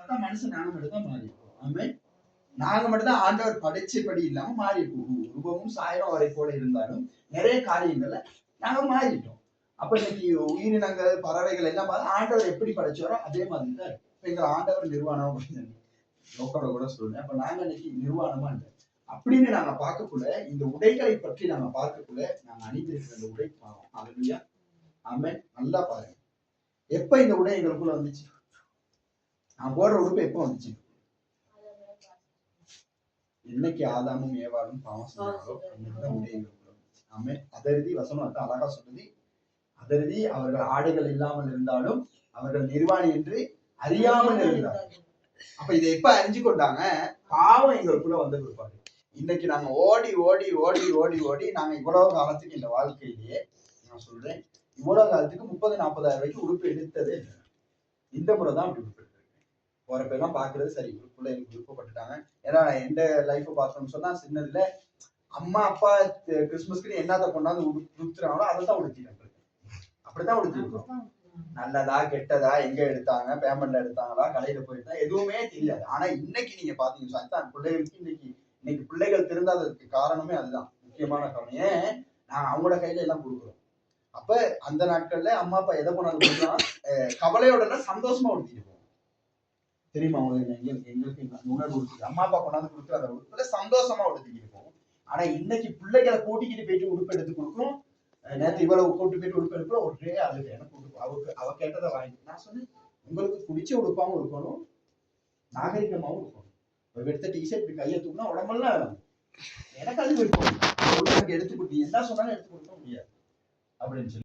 அதான் மனுஷன் நாங்க மட்டும் தான் மாறி ஆமே நாங்க மட்டும்தான் ஆண்டவர் படைச்சபடி இல்லாம மாறி இருக்கோம் உரு- உருவமும் சாயரும் அவரை போல இருந்தாலும் நிறைய காரியங்கள்ல நாங்க மாறிட்டோம். அப்ப இன்னைக்கு உயிரினங்கள் பறவைகள் எல்லாம் பார்த்து ஆண்டவர் எப்படி படைச்சாரோ அதே மாதிரி தான் இப்ப எங்க ஆண்டவர் நிர்வாணம் அப்படின்னு லோக்கோட கூட சொல்றேன். அப்ப நாங்க இன்னைக்கு நிர்வாணமா இல்லை. அப்படின்னு நாங்க பார்க்கக்குள்ள இந்த உடைகளை பற்றி நாங்க பார்க்கக்குள்ள நாங்க அணிந்திருக்கிற இந்த உடை பாவம் அதுலயா ஆமே நல்லா பாருங்க. எப்ப இந்த உடை எங்களுக்குள்ள வந்துச்சு? நான் போடுற உடுப்பு எப்போ வந்துச்சு? என்னைக்கு ஆதாமும் ஏவாளும் பாவம் செஞ்சாங்களோ அன்னைக்குதான் ஆமே அதருதி வசனம் வந்து அழகா சொல்லுது. அதருதி அவர்கள் ஆடைகள் இல்லாமல் இருந்தாலும் அவர்கள் நிர்வாணி என்று அறியாமல் இருந்தார் அப்ப இதை எப்ப அறிஞ்சு கொண்டாங்க? பாவம் எங்களுக்குள்ள வந்து கொடுப்பாரு இன்னைக்கு நாங்க ஓடி ஓடி ஓடி ஓடி ஓடி நாங்க இவ்வளவு காலத்துக்கு இந்த வாழ்க்கையிலேயே நான் சொல்றேன் இவ்வளவு காலத்துக்கு முப்பது நாற்பதாயிரம் ரூபாய்க்கு உடுப்பு எடுத்ததே இந்த முறை தான் அப்படி உடுப்பு போறப்ப எல்லாம் பாக்குறது சரி. உடுப்புல எனக்கு விருப்பப்பட்டுட்டாங்க ஏன்னா நான் எந்த லைஃப் பார்த்தோம்னு சொன்னா சின்னதுல அம்மா அப்பா கிறிஸ்துமஸ்க்கு என்னத்த கொண்டாந்து உடு உடுத்துறாங்களோ அதை தான் உடுத்திட்டு இருக்கேன் அப்படித்தான் உடுத்திருக்கோம். நல்லதா கெட்டதா எங்க எடுத்தாங்க பேமெண்ட்ல எடுத்தாங்களா கடையில போயிருந்தா எதுவுமே தெரியாது. ஆனா இன்னைக்கு நீங்க பாத்தீங்கன்னா அதுதான் பிள்ளைகளுக்கு இன்னைக்கு இன்னைக்கு பிள்ளைகள் திருந்தாததுக்கு காரணமே அதுதான். முக்கியமான காரணம். ஏன்? நாங்க அவங்களோட கையில எல்லாம் கொடுக்குறோம். அப்ப அந்த நாட்கள்ல அம்மா அப்பா எதை கொண்டாந்து கொடுக்கலாம் கவலையோட சந்தோஷமா உடுத்திட்டு போவோம். தெரியுமா உங்களுக்கு எங்களுக்கு எங்களுக்கு இந்த உணர்வு இருக்குது அம்மா அப்பா கொண்டாந்து கொடுத்து அந்த உடுப்புல சந்தோஷமா உடுத்திக்கிட்டு இருக்கும் ஆனா இன்னைக்கு பிள்ளைகளை கூட்டிக்கிட்டு போயிட்டு உடுப்பு எடுத்து கொடுக்கும். நேற்று இவ்வளவு கூட்டு போயிட்டு உடுப்பு எடுக்கிற ஒரே அது எனக்கு உடுப்பு அவருக்கு அவ கேட்டதை வாங்கி நான் சொன்னேன் உங்களுக்கு பிடிச்ச உடுப்பாவும் இருக்கணும் நாகரிகமாவும் இருக்கணும். இப்ப எடுத்த டிஷர்ட் இப்படி கையை தூக்கினா உடம்பெல்லாம் எனக்கு அது விருப்பம். எடுத்து கொடுத்தீங்க என்ன சொன்னாலும் எடுத்து கொடுக்க முடியாது. அப்படின்னு சொல்லி